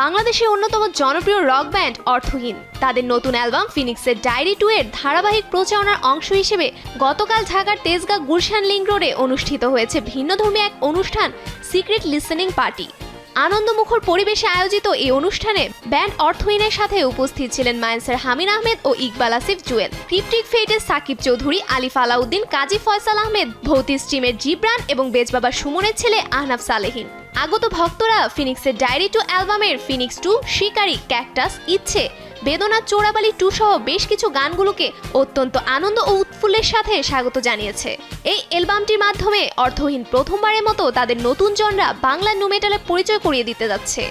বাংলাদেশের অন্যতম জনপ্রিয় রক ব্যান্ড অর্থহীন। তাদের নতুন অ্যালবাম ফিনিক্সের ডায়েরি টু এর ধারাবাহিক প্রচারণার অংশ হিসেবে গতকাল ঢাকার তেজগাঁ গুলশান লিঙ্ক রোডে অনুষ্ঠিত হয়েছে ভিন্নধর্মী এক অনুষ্ঠান, সিক্রেট লিসেনিং পার্টি। আনন্দমুখর পরিবেশে আয়োজিত এই অনুষ্ঠানে ব্যান্ড অর্থহীনের সাথে উপস্থিত ছিলেন মায়েন্সার হামিন আহমেদ ও ইকবাল আসিফ জুয়েল। ক্রিপ্টিক ফেটের সাকিব চৌধুরী, আলিফ আলাউদ্দিন, কাজী ফয়সাল আহমেদ ভৌতি স্ট্রিমের জিব্রান এবং বেজবাবা সুমনের ছেলে আহনাফ সালেহিন। আগত ভক্তরা ফিনিক্সের ডায়েরি টু অ্যালবামের ফিনিক্স টু, শিকারি, ক্যাকটাস, ইচ্ছে, বেদনা, চোরাবালি টু সহ বেশ কিছু গানগুলোকে অত্যন্ত আনন্দ ও উৎফুল্লের সাথে স্বাগত জানিয়েছে। এই অ্যালবামটির মাধ্যমে অর্থহীন প্রথমবারের মতো তাদের নতুন জনরা বাংলা নুমেটালে পরিচয় করিয়ে দিতে যাচ্ছে।